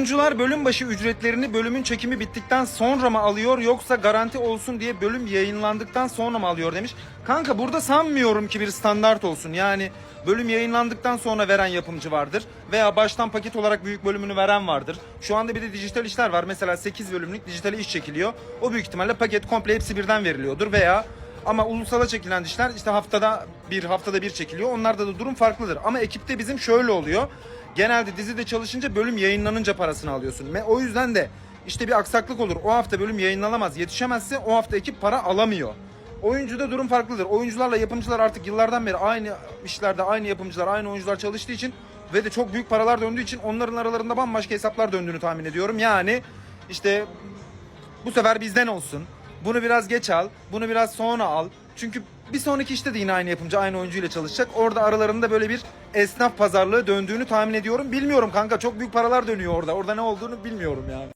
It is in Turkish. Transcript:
Oyuncular bölüm başı ücretlerini bölümün çekimi bittikten sonra mı alıyor yoksa garanti olsun diye bölüm yayınlandıktan sonra mı alıyor demiş. Kanka burada sanmıyorum ki bir standart olsun. Yani bölüm yayınlandıktan sonra veren yapımcı vardır veya baştan paket olarak büyük bölümünü veren vardır. Şu anda bir de dijital işler var. Mesela 8 bölümlük dijitale iş çekiliyor. O büyük ihtimalle paket komple hepsi birden veriliyordur veya ama ulusala çekilen dişler işte haftada bir haftada bir çekiliyor. Onlarda da durum farklıdır. Ama ekipte bizim şöyle oluyor. Genelde dizide çalışınca bölüm yayınlanınca parasını alıyorsun. Ve o yüzden de işte bir aksaklık olur. O hafta bölüm yayınlanamaz. Yetişemezse o hafta ekip para alamıyor. Oyuncuda durum farklıdır. Oyuncularla yapımcılar artık yıllardan beri aynı işlerde aynı yapımcılar, aynı oyuncular çalıştığı için ve de çok büyük paralar döndüğü için onların aralarında bambaşka hesaplar döndüğünü tahmin ediyorum. Yani işte bu sefer bizden olsun. Bunu biraz geç al. Bunu biraz sonra al. Çünkü bir sonraki işte de yine aynı yapımcı aynı oyuncuyla çalışacak. Orada aralarında böyle bir esnaf pazarlığı döndüğünü tahmin ediyorum. Bilmiyorum kanka çok büyük paralar dönüyor orada. Orada ne olduğunu bilmiyorum yani.